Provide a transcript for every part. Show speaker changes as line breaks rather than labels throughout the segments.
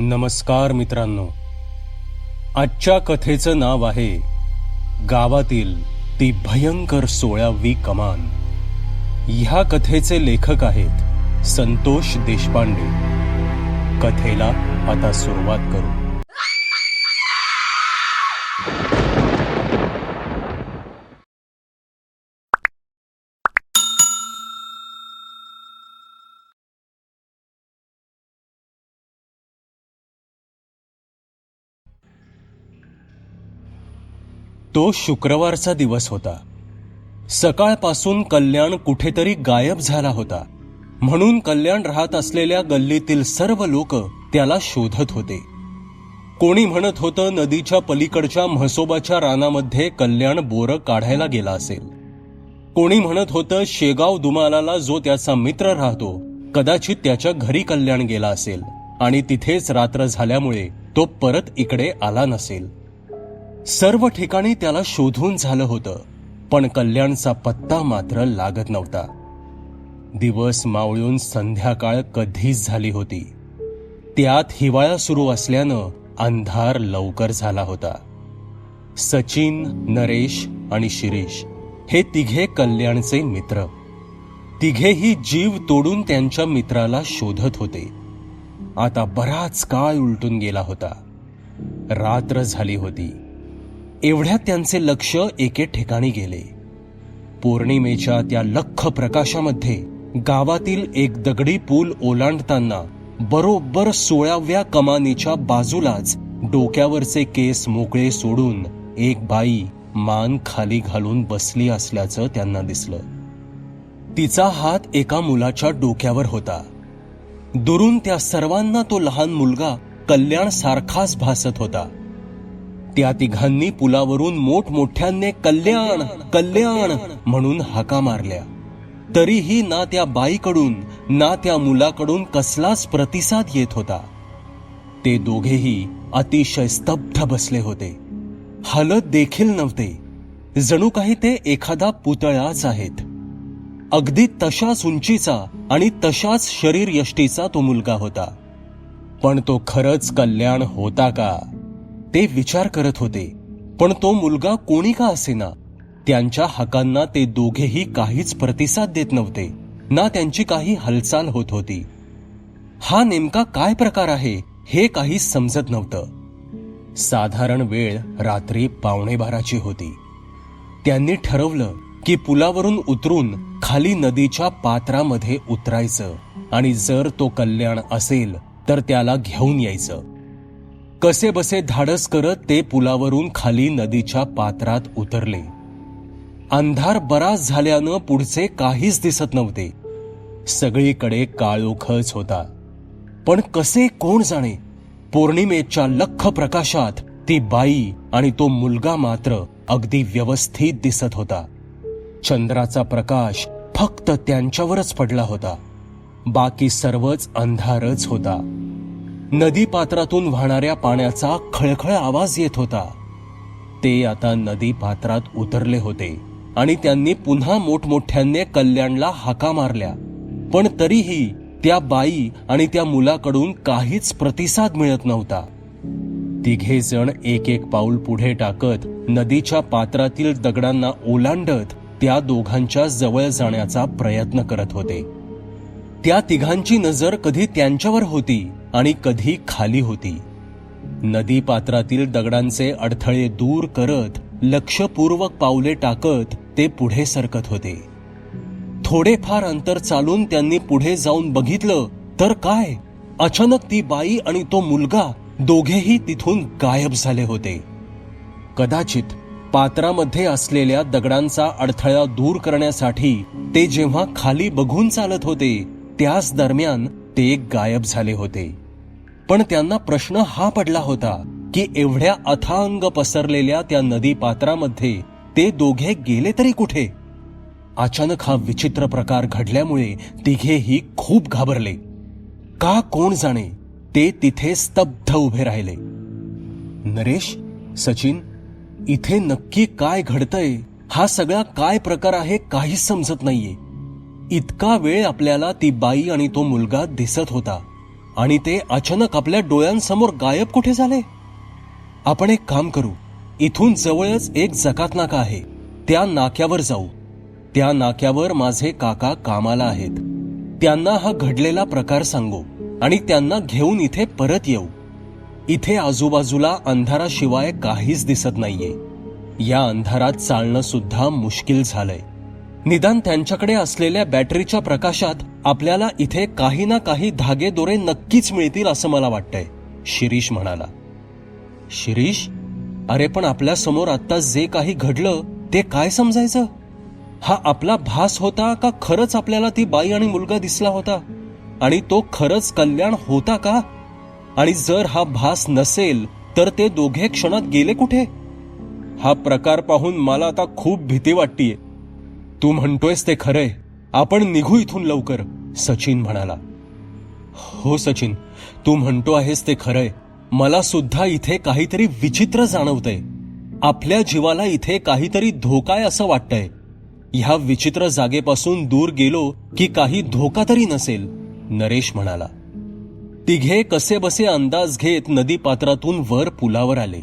नमस्कार मित्रांनो. आजच्या कथेचं नाव आहे गावातील ती भयंकर सोळावी कमान. ह्या कथेचे लेखक आहेत संतोष देशपांडे. कथेला आता सुरुवात करू. तो शुक्रवारचा दिवस होता. सकाळपासून कल्याण कुठेतरी गायब झाला होता. म्हणून कल्याण राहत असलेल्या गल्लीतील सर्व लोक त्याला शोधत होते. कोणी म्हणत होतं नदीच्या पलीकडच्या म्हसोबाच्या रानामध्ये कल्याण बोरं काढायला गेला असेल. कोणी म्हणत होतं शेगाव दुमालाला जो त्याचा मित्र राहतो कदाचित त्याच्या घरी कल्याण गेला असेल आणि तिथेच रात्र झाल्यामुळे तो परत इकडे आला नसेल. सर्व ठिकाणी त्याला शोधून झालं होतं पण कल्याणचा पत्ता मात्र लागत नव्हता. दिवस मावळून संध्याकाळ कधीच झाली होती. त्यात हिवाळा सुरू असल्यानं अंधार लवकर झाला होता. सचिन नरेश आणि शिरीष हे तिघे कल्याणचे मित्र. तिघेही जीव तोडून त्यांच्या मित्राला शोधत होते. आता बराच काळ उलटून गेला होता. रात्र झाली होती. एवढ्यात त्यांचे लक्ष एके ठिकाणी गेले. पौर्णिमेच्या त्या लख प्रकाशामध्ये गावातील एक दगडी पूल ओलांडताना बरोबर सोळाव्या कमानीच्या बाजूलाच डोक्यावरचे केस मोकळे सोडून एक बाई मान खाली घालून बसली असल्याचं त्यांना दिसलं. तिचा हात एका मुलाच्या डोक्यावर होता. दुरून त्या सर्वांना तो लहान मुलगा कल्याण सारखाच भासत होता. त्या तिघांनी पुलावरून मोठमोठ्याने कल्याण कल्याण म्हणून हाका मारल्या. तरीही ना त्या बाईकडून ना त्या मुलाकडून कसलाच प्रतिसाद येत होता. ते दोघेही अतिशय स्तब्ध बसले होते. हलत देखील नव्हते. जणू काही ते एखादा पुतळाच आहेत. अगदी तशाच उंचीचा आणि तशाच शरीर यष्टीचा तो मुलगा होता. पण तो खरंच कल्याण होता का? ते विचार करत होते. पण तो मुलगा कोणी का असेना? त्यांच्या हकांना ते दोघेही काहीच प्रतिसाद देत नव्हते. ना त्यांची काही हालचाल होत होती. हा नेमका काय प्रकार आहे हे काही समजत नव्हतं. साधारण वेळ रात्री पावणे बाराची होती. त्यांनी ठरवलं की पुलावरून उतरून खाली नदीच्या पात्रामध्ये उतरायचं आणि जर तो कल्याण असेल तर त्याला घेऊन यायचं. कसे बसे धाडस करत ते पुलावरून खाली नदीच्या पात्रात उतरले. अंधार बराच झाल्यानं पुढचे काहीच दिसत नव्हते. सगळीकडे काळोखच होता. पण कसे कोण जाणे? पौर्णिमेच्या लख प्रकाशात ती बाई आणि तो मुलगा मात्र अगदी व्यवस्थित दिसत होता. चंद्राचा प्रकाश फक्त त्यांच्यावरच पडला होता. बाकी सर्वच अंधारच होता. नदी पात्रातून वाहणाऱ्या पाण्याचा खळखळ आवाज येत होता. ते आता नदी पात्रात उतरले होते आणि त्यांनी पुन्हा मोठमोठ्याने कल्याणला हाका मारल्या. पण तरीही त्या बाई आणि त्या मुलाकडून काहीच प्रतिसाद मिळत नव्हता. तिघे जण एक एक पाऊल पुढे टाकत नदीच्या पात्रातील दगडांना ओलांडत त्या दोघांच्या जवळ जाण्याचा प्रयत्न करत होते. त्या तिघांची नजर कधी त्यांच्यावर होती आणि कधी खाली होती. नदी पात्रातील दगडांचे अडथळे दूर करत लक्षपूर्वक पावले टाकत ते पुढे सरकत होते. थोडेफार अंतर चालून त्यांनी पुढे जाऊन बघितलं तर काय? अचानक ती बाई आणि तो मुलगा दोघेही तिथून गायब झाले होते. कदाचित पात्रामध्ये असलेल्या दगडांचा अडथळा दूर करण्यासाठी ते जेव्हा खाली बघून चालत होते त्याच दरम्यान ते गायब झाले होते. पण त्यांना प्रश्न हा पडला होता की एवढ्या अथांग पसरलेल्या त्या नदी पात्रामध्ये ते दोघे गेले तरी कुठे? अचानक हा विचित्र प्रकार घडल्यामुळे तिघेही खूप घाबरले. का कोण जाणे ते तिथे स्तब्ध उभे राहिले. नरेश सचिन इथे नक्की काय घडतंय हा सगळा काय प्रकार आहे काहीच समजत नाहीये. इतका वेळ आपल्याला ती बाई आणि तो मुलगा दिसत होता. आणि ते अचानक आपल्या डोळ्यांसमोर गायब कुठे झाले? आपण एक काम करू. इथून जवळच एक जकात नाका आहे. त्या नाक्यावर जाऊ. त्या नाक्यावर माझे काका कामाला आहेत. त्यांना हा घडलेला प्रकार सांगू आणि त्यांना घेऊन इथे परत येऊ. इथे आजूबाजूला अंधाराशिवाय काहीच दिसत नाहीये. या अंधारात चालणं सुद्धा मुश्किल झालंय. निदान त्यांच्याकडे असलेल्या बॅटरीच्या प्रकाशात आपल्याला इथे काही ना काही धागे दोरे नक्कीच मिळतील असं मला वाटतंय शिरीष म्हणाला. शिरीष अरे पण आपल्यासमोर आता जे काही घडलं ते काय समजायचं? हा आपला भास होता का खरंच आपल्याला ती बाई आणि मुलगा दिसला होता? आणि तो खरंच कल्याण होता का? आणि जर हा भास नसेल तर ते दोघे क्षणात गेले कुठे? हा प्रकार पाहून मला आता खूप भीती वाटतीये. तू म्हणतोयस ते खरंय. आपण निघू इथून लवकर सचिन म्हणाला. हो सचिन तू म्हणतो आहेस ते खरंय. मला सुद्धा इथे काहीतरी विचित्र जाणवतंय. आपल्या जीवाला इथे काहीतरी धोकाय असं वाटतंय. ह्या विचित्र जागेपासून दूर गेलो की काही धोका तरी नसेल नरेश म्हणाला. तिघे कसे बसे अंदाज घेत नदी पात्रातून वर पुलावर आले.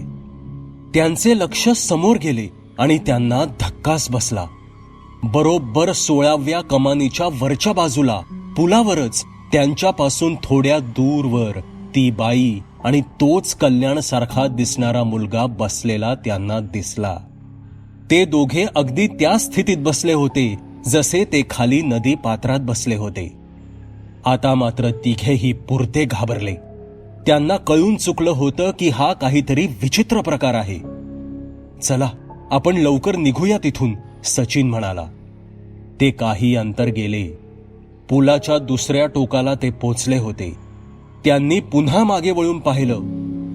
त्यांचे लक्ष समोर गेले आणि त्यांना धक्काच बसला. बरोबर सोळाव्या कमानीच्या वरच्या बाजूला पुलावरच त्यांच्यापासून थोड्या दूरवर ती बाई आणि तोच कल्याण सारखा दिसणारा मुलगा बसलेला त्यांना दिसला. ते दोघे अगदी त्या स्थितीत बसले होते जसे ते खाली नदी पात्रात बसले होते. आता मात्र तिघेही पुरते घाबरले. त्यांना कळून चुकलं होतं की हा काहीतरी विचित्र प्रकार आहे. चला आपण लवकर निघूया तिथून सचिन म्हणाला. ते काही अंतर गेले. पुलाच्या दुसऱ्या टोकाला ते पोचले होते. त्यांनी पुन्हा मागे वळून पाहिलं.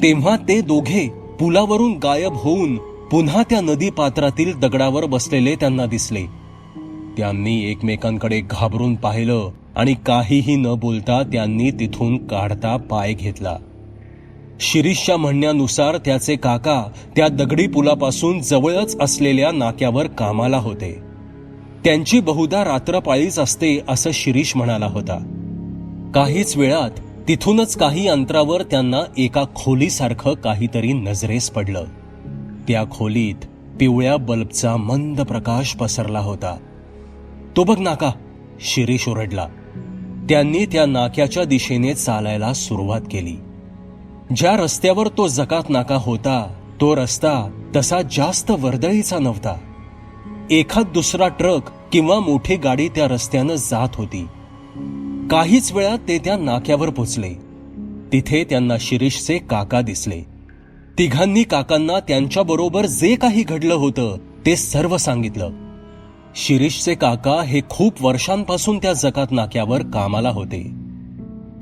तेव्हा ते दोघे पुलावरून गायब होऊन पुन्हा त्या नदी पात्रातील दगडावर बसलेले त्यांना दिसले. त्यांनी एकमेकांकडे घाबरून पाहिलं आणि काहीही न बोलता त्यांनी तिथून काढता पाय घेतला. शिरीषच्या म्हणण्यानुसार त्याचे काका त्या दगडी पुलापासून जवळच असलेल्या नाक्यावर कामाला होते. त्यांची बहुधा रात्रपाळीच असते असं शिरीष म्हणाला होता. काहीच वेळात तिथूनच काही अंतरावर त्यांना एका खोलीसारखं काहीतरी नजरेस पडलं. त्या खोलीत पिवळ्या बल्बचा मंद प्रकाश पसरला होता. तो बघ नाका शिरीष ओरडला. त्यांनी त्या नाक्याच्या दिशेने चालायला सुरुवात केली. ज्या रस्त्यावर तो जकात नाका होता तो रस्ता तसा जास्त वर्दळीचा नव्हता. एखाद दुसरा ट्रक किंवा मोठी गाडी त्या रस्त्यानं जात होती. काहीच वेळात ते त्या नाक्यावर पोचले. तिथे त्यांना शिरीषचे काका दिसले. तिघांनी काकांना त्यांच्याबरोबर जे काही घडलं होतं ते सर्व सांगितलं. शिरीषचे काका हे खूप वर्षांपासून त्या जकात नाक्यावर कामाला होते.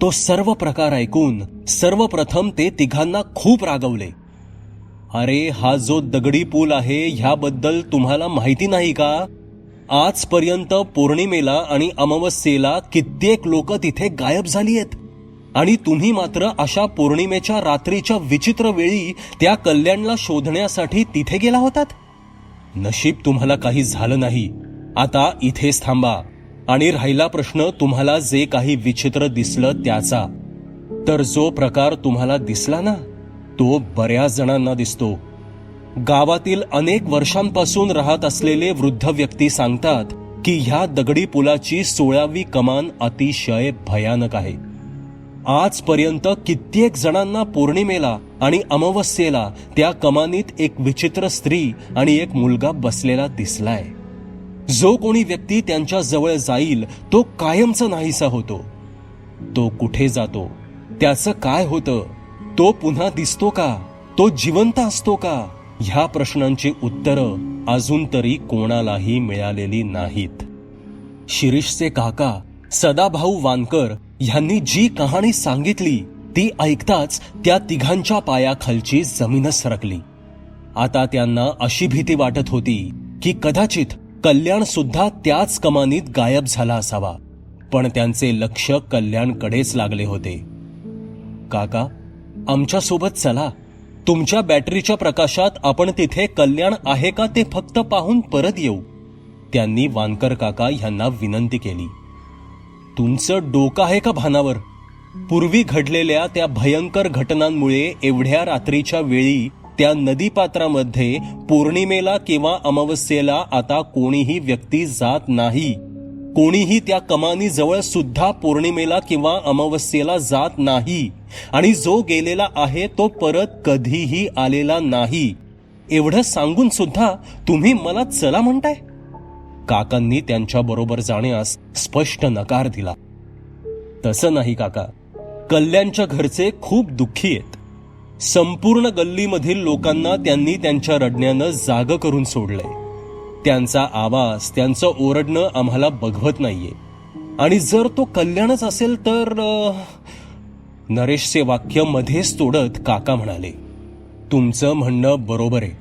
तो सर्व प्रकार ऐकून सर्वप्रथम ते तिघांना खूप रागवले. अरे हा जो दगडी पूल आहे ह्याबद्दल तुम्हाला माहिती नाही का? आजपर्यंत पौर्णिमेला आणि अमावस्येला कित्येक लोक तिथे गायब झाली आहेत आणि तुम्ही मात्र अशा पौर्णिमेच्या रात्रीच्या विचित्र वेळी त्या कल्याणला शोधण्यासाठी तिथे गेला होतात? नशीब तुम्हाला काही झालं नाही. आता इथेच थांबा. आणि राहिला प्रश्न तुम्हाला जे काही विचित्र दिसलं त्याचा. तर जो प्रकार तुम्हाला दिसला ना तो बऱ्याच जणांना दिसतो. गावातील अनेक वर्षांपासून राहत असलेले वृद्ध व्यक्ती सांगतात की ह्या दगडी पुलाची सोळावी कमान अतिशय भयानक आहे. आजपर्यंत कित्येक जणांना पौर्णिमेला आणि अमावस्येला त्या कमानीत एक विचित्र स्त्री आणि एक मुलगा बसलेला दिसलाय. जो कोणी व्यक्ती त्यांच्या जवळ जाईल तो कायमचा नाहीसा होतो. तो कुठे जातो? त्याचं काय होतं? तो पुन्हा दिसतो का? तो जिवंत असतो का? ह्या प्रश्नांची उत्तरं अजून तरी कोणालाही मिळालेली नाहीत. शिरीषचे काका सदाभाऊ वानकर ह्यांनी जी कहाणी सांगितली ती ऐकताच त्या तिघांच्या पायाखालची जमीनच सरकली. आता त्यांना अशी भीती वाटत होती की कदाचित कल्याण सुद्धा त्याच कमानीत गायब झाला असावा. पण त्यांचे लक्ष कल्याणकडेच लागले होते. काका आमच्यासोबत चला. तुमच्या बॅटरीच्या प्रकाशात आपण तिथे कल्याण आहे का ते फक्त पाहून परत येऊ. त्यांनी वानकर काका ह्यांना विनंती केली. तुमचं डोकं आहे का भानावर? पूर्वी घडलेल्या त्या भयंकर घटनांमुळे एवढ्या रात्रीच्या वेळी त्या नदीपात्रामध्ये पौर्णिमेला किंवा अमावस्येला आता कोणीही व्यक्ती जात नाही. कोणीही त्या कमानी जवळ सुद्धा पौर्णिमेला किंवा अमावस्येला जात नाही. आणि जो गेलेला आहे तो परत कधीही आलेला नाही. एवढं सांगून सुद्धा तुम्ही मला चला म्हणताय? काकांनी त्यांच्या बरोबर जाण्यास स्पष्ट नकार दिला. तसं नाही काका. कल्याणच्या घरचे खूप दुःखी आहेत. संपूर्ण गल्लीमधील लोकांना त्यांनी त्यांच्या रडण्यानं जाग करून सोडलंय. त्यांचा आवाज त्यांचं ओरडणं आम्हाला बघवत नाहीये. आणि जर तो कल्याणच असेल तर नरेशचे वाक्य मध्येच तोडत काका म्हणाले तुमचं म्हणणं बरोबर आहे.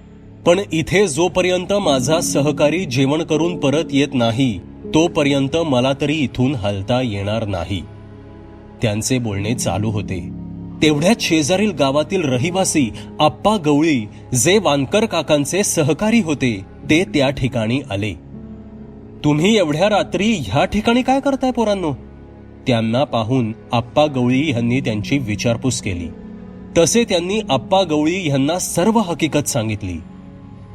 पण इथे जोपर्यंत माझा सहकारी जेवण करून परत येत नाही तोपर्यंत मला तरी इथून हलता येणार नाही. त्यांचे बोलणे चालू होते. तेवढ्याच शेजारील गावातील रहिवासी आप्पा गवळी जे वानकर काकांचे सहकारी होते ते त्या ठिकाणी आले. तुम्ही एवढ्या रात्री ह्या ठिकाणी काय करताय पोरांनो? त्यांना पाहून आप्पा गवळी यांनी त्यांची विचारपूस केली. तसे त्यांनी आप्पा गवळी यांना सर्व हकीकत सांगितली.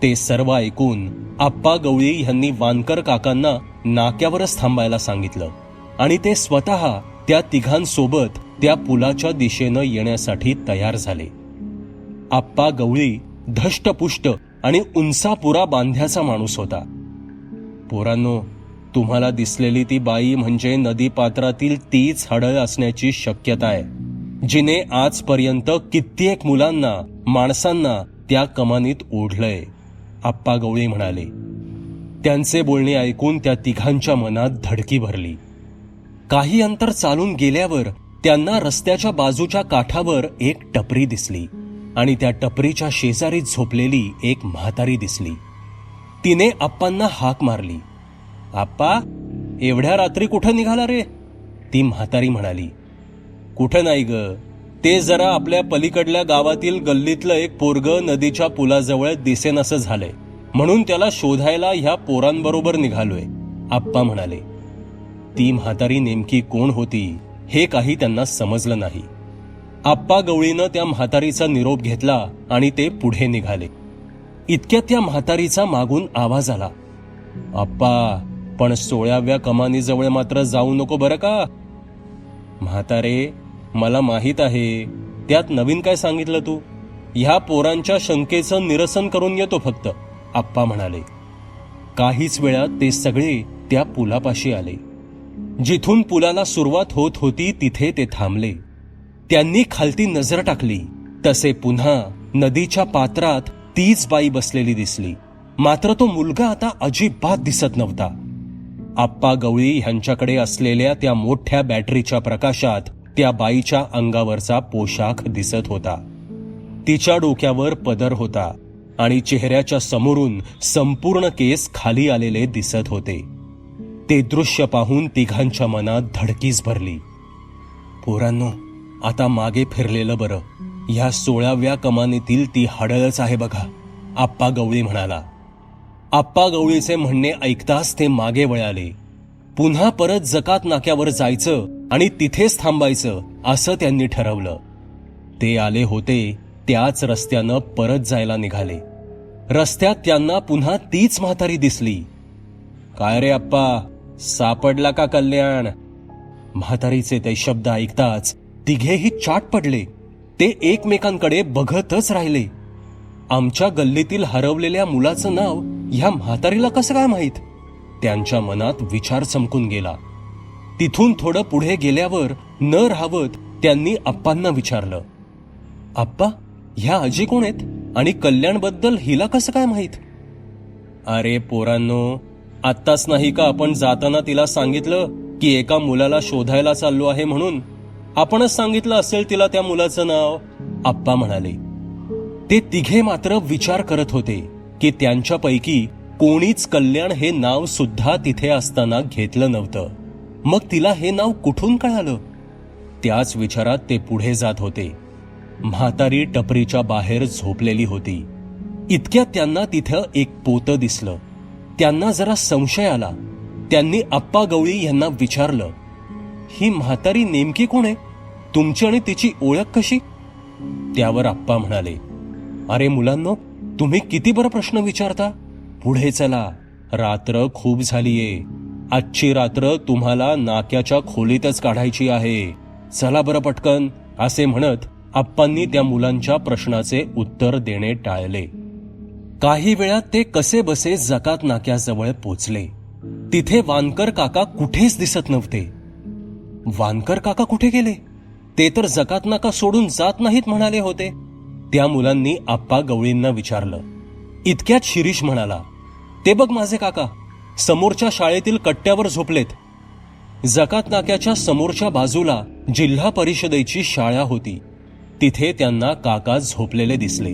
ते सर्व ऐकून आप्पा गवळी यांनी वानकर काकांना नाक्यावरच थांबायला सांगितलं आणि ते स्वतः त्या तिघांसोबत त्या पुलाच्या दिशेनं येण्यासाठी तयार झाले. आप्पा गवळी धष्टपुष्ट आणि उंचापुरा बांध्याचा माणूस होता. पोरांनो तुम्हाला दिसलेली ती बाई म्हणजे नदीपात्रातील तीच हडळ असण्याची शक्यता आहे जिने आजपर्यंत कित्येक मुलांना माणसांना त्या कमानीत ओढलंय आप्पा गवळी म्हणाले. त्यांचे बोलणे ऐकून त्या तिघांच्या मनात धडकी भरली. काही अंतर चालून गेल्यावर त्यांना रस्त्याच्या बाजूच्या काठावर एक टपरी दिसली. आणि त्या टपरीच्या शेजारी झोपलेली एक म्हातारी दिसली. तिने आप्पांना हाक मारली. आप्पा एवढ्या रात्री कुठं निघाला रे? ती म्हातारी म्हणाली. कुठं नाही ग. ते जरा आपल्या पलीकडल्या गावातील गल्लीतलं एक पोरग नदीच्या पुलाजवळ दिसेनसं झालंय. म्हणून त्याला शोधायला ह्या पोरांबरोबर निघालोय आप्पा म्हणाले. ती म्हातारी नेमकी कोण होती हे काही त्यांना समजलं नाही. आप्पा गवळीनं त्या म्हातारीचा निरोप घेतला आणि ते पुढे निघाले. इतक्यात त्या म्हातारीचा मागून आवाज आला. आप्पा पण सोळाव्या कमानीजवळ मात्र जाऊ नको बरं का? म्हातारे मला माहीत आहे. त्यात नवीन काय सांगितलं तू? ह्या पोरांच्या शंकेचं निरसन करून येतो फक्त आप्पा म्हणाले. काहीच वेळात ते सगळे त्या पुलापाशी आले. जिथून पुलाला सुरुवात होत होती तिथे ते थांबले. त्यांनी खालती नजर टाकली. तसे पुन्हा नदीच्या पात्रात तीच बाई बसलेली दिसली. मात्र तो मुलगा आता अजिबात दिसत नव्हता. आप्पा गवळी ह्यांच्याकडे असलेल्या त्या मोठ्या बॅटरीच्या प्रकाशात त्या बाईच्या अंगावरचा पोशाख दिसत होता. तिच्या डोक्यावर पदर होता आणि चेहऱ्याच्या समोरून संपूर्ण केस खाली आलेले दिसत होते. ते दृश्य पाहून तिघांच्या मनात धडकीच भरली. पोरांनो आता मागे फिरलेलं बरं. ह्या सोळाव्या कमानीतील ती हाडळच आहे बघा आप्पा गवळी म्हणाला. आप्पा गवळीचे म्हणणे ऐकताच ते मागे वळाले. पुन्हा परत जकात नाक्यावर जायचं आणि तिथेच थांबायचं असं त्यांनी ठरवलं. ते आले होते त्याच रस्त्यानं परत जायला निघाले. रस्त्यात त्यांना पुन्हा तीच म्हातारी दिसली. काय रे आप्पा सापडला का कल्याण? म्हातारीचे ते शब्द ऐकताच तिघेही चाट पडले. ते एकमेकांकडे बघतच राहिले. आमच्या गल्लीतील हरवलेल्या मुलाचं नाव ह्या म्हातारीला कसं काय माहीत? त्यांच्या मनात विचार चमकून गेला. तिथून थोडं पुढे गेल्यावर न राहवत त्यांनी आप्पांना विचारलं. आप्पा ह्या आजी कोण आहेत? आणि कल्याणबद्दल हिला कसं काय माहीत? अरे पोरांनो आत्ताच नाही का आपण जाताना तिला सांगितलं की एका मुलाला शोधायला चाललो आहे म्हणून? आपणच सांगितलं असेल तिला त्या मुलाचं नाव. आप्पा म्हणाले ते तिघे मात्र विचार करत होते की त्यांच्यापैकी कोणीच कल्याण हे नाव सुद्धा तिथे असताना घेतलं नव्हतं. मग तिला हे नाव कुठून कळालं? त्याच विचारात ते पुढे जात होते. म्हातारी टपरीच्या बाहेर झोपलेली होती. इतक्यात त्यांना तिथं एक पोतं दिसलं. त्यांना जरा संशय आला. त्यांनी आप्पा गवळी यांना विचारलं ही म्हातारी नेमकी कोण आहे? तुमची आणि तिची ओळख कशी? त्यावर आप्पा म्हणाले अरे मुलांनो तुम्ही किती बरं प्रश्न विचारता? पुढे चला. रात्र खूप झालीये. आजची रात्र तुम्हाला नाक्याच्या खोलीतच काढायची आहे. चला बरं पटकन असे म्हणत आप्पांनी त्या मुलांच्या प्रश्नाचे उत्तर देणे टाळले. काही वेळात ते कसे बसे जकात नाक्याजवळ पोचले. तिथे वानकर काका कुठेच दिसत नव्हते. वानकर काका कुठे गेले? ते तर जकात नाका सोडून जात नाहीत म्हणाले होते. त्या मुलांनी आप्पा गवळींना विचारलं. इतक्यात शिरीष म्हणाला ते बघ माझे काका समोरच्या शाळेतील कट्ट्यावर झोपलेत. जकात नाक्याच्या समोरच्या बाजूला जिल्हा परिषदेची शाळा होती. तिथे त्यांना काका झोपलेले दिसले.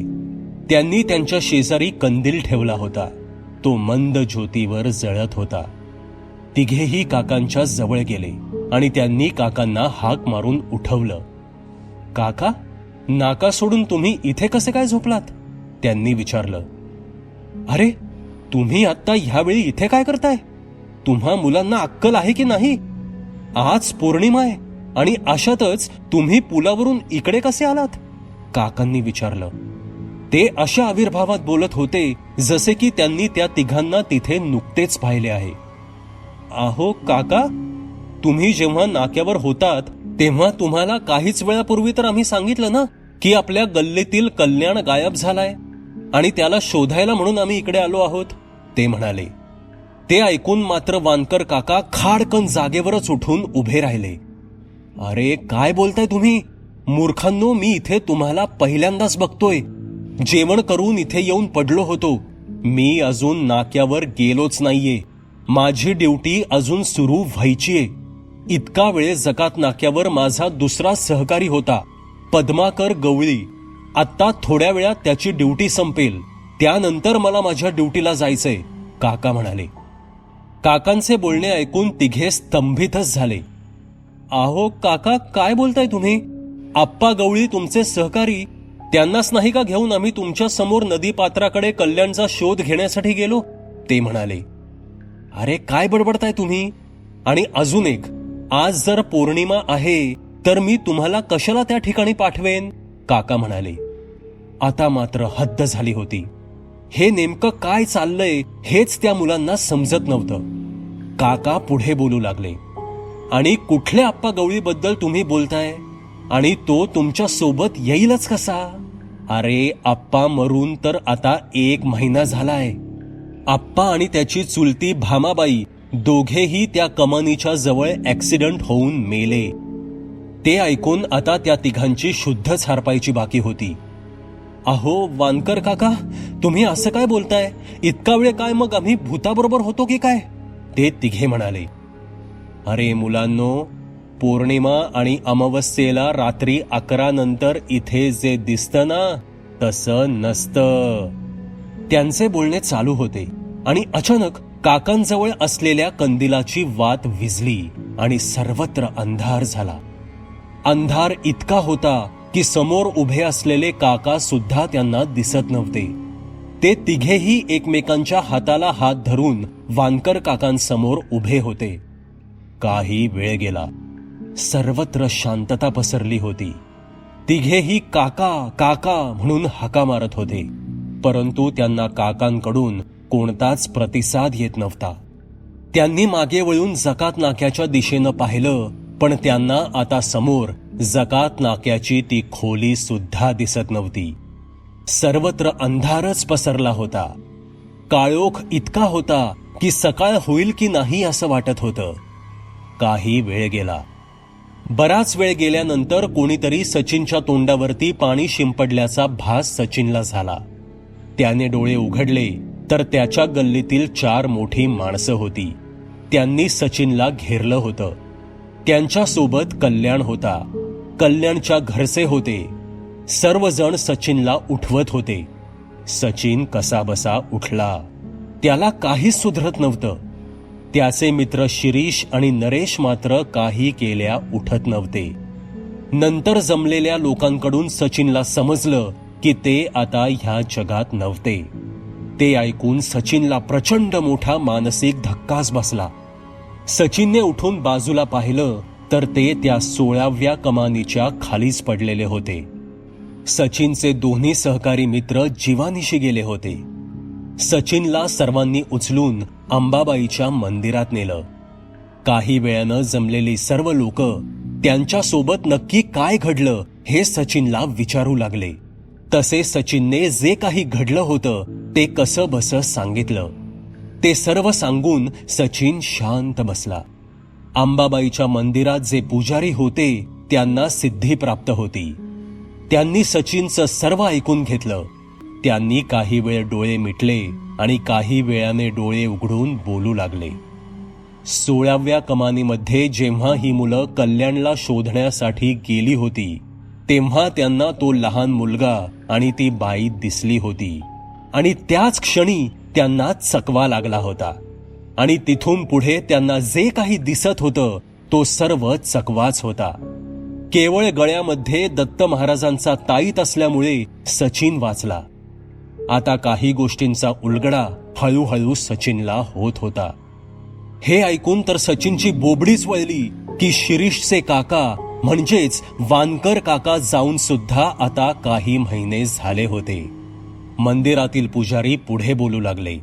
त्यांनी त्यांच्या शेजारी कंदील ठेवला होता. तो मंद ज्योतीवर जळत होता. तिघेही काकांच्या जवळ गेले. आणि त्यांनी काकांना हाक मारून उठवलं. काका नाका सोडून तुम्ही इथे कसे काय झोपलात? त्यांनी विचारलं. अरे तुम्ही आत्ता ह्यावेळी इथे काय करताय? तुम्हा मुलांना अक्कल आहे की नाही? आज पौर्णिमा आहे आणि अशातच तुम्ही पुलावरून इकडे कसे आलात? काकांनी विचारलं. ते अशा आविर्भावात बोलत होते जसे की त्यांनी त्या तिघांना तिथे नुकतेच पाहिले आहे. अहो काका तुम्ही जेव्हा नाक्यावर होतात तेव्हा तुम्हाला काहीच वेळापूर्वी तर आम्ही सांगितलं ना की आपल्या गल्लीतील कल्याण गायब झालाय. आणि त्याला शोधायला म्हणून आम्ही इकडे आलो आहोत ते म्हणाले. ते ऐकून मात्र वानकर काका खाडकन जागेवरच उठून उभे राहिले. अरे काय बोलताय तुम्ही? मूर्खांनो मी इथे तुम्हाला पहिल्यांदाच बघतोय. जेवण करून इथे येऊन पडलो होतो. मी अजून नाक्यावर गेलोच नाहीये. माझी ड्युटी अजून सुरू व्हायचीये. इतका वेळ जकात नाक्यावर माझा दुसरा सहकारी होता पद्माकर गवळी. आत्ता थोड्या वेळात त्याची ड्युटी संपेल. त्यानंतर मला माझ्या ड्युटीला जायचंय काका म्हणाले. काकांचे बोलणे ऐकून तिघे स्तंभितच झाले. आहो काका काय बोलताय तुम्ही? आप्पा गवळी तुमचे सहकारी. त्यांनाच नाही का घेऊन आम्ही तुमच्यासमोर नदी पात्राकडे कल्याणचा शोध घेण्यासाठी गेलो? ते म्हणाले. अरे काय बडबडताय तुम्ही? आणि अजून एक. आज जर पौर्णिमा आहे तर मी तुम्हाला कशाला त्या ठिकाणी पाठवेन? काका म्हणाले आता मात्र हद्द झाली होती. हे नेमकं काय चाललंय हेच त्या मुलांना समजत नव्हतं. काका पुढे बोलू लागले आणि कुठल्या आप्पा गवळीबद्दल तुम्ही बोलताय? आणि तो तुमच्यासोबत येईलच कसा? अरे आप्पा मरून तर आता एक महिना झालाय. आप्पा आणि त्याची चुलती भामाबाई दोघेही त्या कमानीच्या जवळ ॲक्सिडंट होऊन मेले. ते ऐकून आता त्या तिघांची शुद्धच हरपायची बाकी होती. अहो वानकर काका तुम्ही असं काय बोलताय? इतका वेळ काय मग आम्ही भूताबरोबर होतो की काय? ते तिघे म्हणाले. अरे मुलांनो पौर्णिमा आणि अमावस्येला रात्री अकरा नंतर इथे जे दिसतं ना तसं नसतं. त्यांचे बोलणे चालू होते आणि अचानक काकांजवळ असलेल्या कंदिलाची वात विजली आणि सर्वत्र अंधार झाला. अंधार इतका होता की समोर उभे असलेले काका सुद्धा त्यांना दिसत नव्हते. ते तिघेही एकमेकांच्या हाताला हात धरून वानकर काकांसमोर उभे होते. काही वेळ गेला. सर्वत्र शांतता पसरली होती. तिघेही काका काका म्हणून हाका मारत होते. परंतु त्यांना काकांकडून कोणताच प्रतिसाद येत नव्हता. त्यांनी मागे वळून जकात नाक्याच्या दिशेनं पाहिलं पण त्यांना आता समोर जकात नाक्याची ती खोली सुद्धा दिसत नव्हती. सर्वत्र अंधारच पसरला होता. काळोख इतका होता की सकाळ होईल की नाही असं वाटत होतं. काही वेळ गेला. बराच वेळ गेल्यानंतर कोणीतरी सचिनच्या तोंडावरती पाणी शिंपडल्याचा भास सचिनला झाला. त्याने डोळे उघडले. तर त्याच्या गल्लीतील चार मोठी माणसं होती. त्यांनी सचिनला घेरलं होतं. त्यांच्यासोबत कल्याण होता. कल्याणच्या घरचे होते. सर्वजण सचिनला उठवत होते. सचिन कसाबसा उठला. त्याला काहीच सुधरत नव्हतं. त्याचे मित्र शिरीष आणि नरेश मात्र काही केल्या उठत नव्हते. नंतर जमलेल्या लोकांकडून सचिनला समजलं की ते आता ह्या जगात नव्हते. ते ऐकून सचिनला प्रचंड मोठा मानसिक धक्काच बसला. सचिनने उठून बाजूला पाहिलं तर ते त्या सोळाव्या कमानीच्या खालीच पडलेले होते. सचिनचे दोन्ही सहकारी मित्र जीवानिशी गेले होते. सचिनला सर्वांनी उचलून अंबाबाईच्या मंदिरात नेलं. काही वेळानं जमलेली सर्व लोक त्यांच्यासोबत नक्की काय घडलं हे सचिनला विचारू लागले. तसे सचिनने जे काही घडलं होतं ते कसं बस सांगितलं. ते सर्व सांगून सचिन शांत बसला. अंबाबाईच्या मंदिरात जे पुजारी होते त्यांना सिद्धी प्राप्त होती. त्यांनी सचिनचं सर्व ऐकून घेतलं. त्यांनी काही वेळ डोळे मिटले आणि काही वेळाने डोळे उघडून बोलू लागले. सोळाव्या कमानीमध्ये जेव्हा ही मुलं कल्याणला शोधण्यासाठी गेली होती तेव्हा त्यांना तो लहान मुलगा आणि ती बाई दिसली होती. आणि त्याच क्षणी त्यांना चकवा लागला होता. आणि तिथून पुढे त्यांना जे काही दिसत होतं तो सर्व चकवाच होता. केवळ गळ्यामध्ये दत्त महाराजांचा ताईत असल्यामुळे सचिन वाचला. आता काही गोष्टींचा उलगडा हळूहळू सचिनला होत होता. हे ऐकून तर सचिनची बोबडीच वळली की शिरीषचे काका म्हणजेच वानकर काका जाऊन सुद्धा आता काही महिने झाले होते. मंदिरातील पुजारी पुढे बोलू लागले.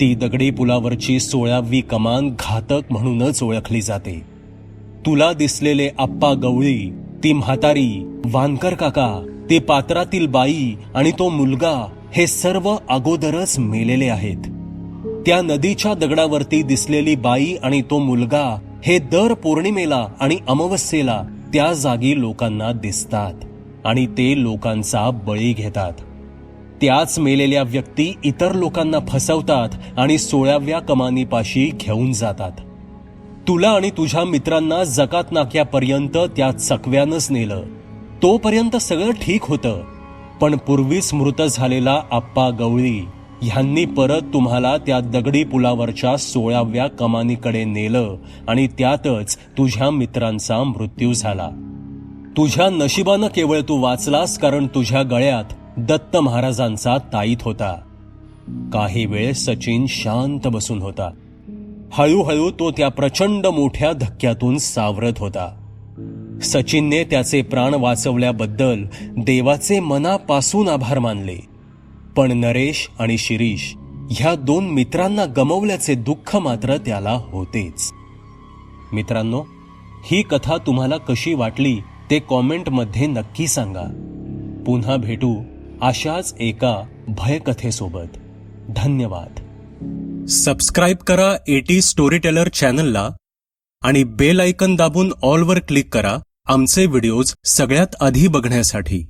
ती दगडी पुलावरची सोळावी कमान घातक म्हणूनच ओळखली जाते. तुला दिसलेले आप्पा गवळी ती म्हातारी वानकर काका ती पात्रातील बाई आणि तो मुलगा हे सर्व अगोदरच मेलेले आहेत. त्या नदीच्या दगडावरती दिसलेली बाई आणि तो मुलगा हे दर पौर्णिमेला आणि अमावस्येला त्या जागी लोकांना दिसतात आणि ते लोकांचा बळी घेतात. त्याच मेलेल्या व्यक्ती इतर लोकांना फसवतात आणि सोळाव्या कमानीपाशी घेऊन जातात. तुला आणि तुझ्या मित्रांना जकात नाक्यापर्यंत त्या चकव्यानंच नेलं. तोपर्यंत सगळं ठीक होतं. पण पूर्वीच मृत झालेला आप्पा गवळी ह्यांनी परत तुम्हाला त्या दगडी पुलावरच्या सोळाव्या कमानीकडे नेलं आणि त्यातच तुझ्या मित्रांचा मृत्यू झाला. तुझ्या नशिबानं केवळ तू वाचलास कारण तुझ्या गळ्यात दत्त महाराजांचा ताईत होता. काही वेळ सचिन शांत बसून होता. हळूहळू तो त्या प्रचंड मोठ्या धक्क्यातून सावरत होता. सचिनने त्याचे प्राण वाचवल्याबद्दल देवाचे मनापासून आभार मानले. पण नरेश आणि शिरीष ह्या दोन मित्रांना गमवल्याचे दुःख मात्र त्याला होतेच. मित्रांनो ही कथा तुम्हाला कशी वाटली ते कॉमेंटमध्ये नक्की सांगा. पुन्हा भेटू अशाच एका भयकथेसोबत. धन्यवाद. सबस्क्राईब करा एटी स्टोरी टेलर चॅनलला आणि बेल आयकन दाबून ऑलवर क्लिक करा आमचे व्हिडिओज सगळ्यात आधी बघण्यासाठी.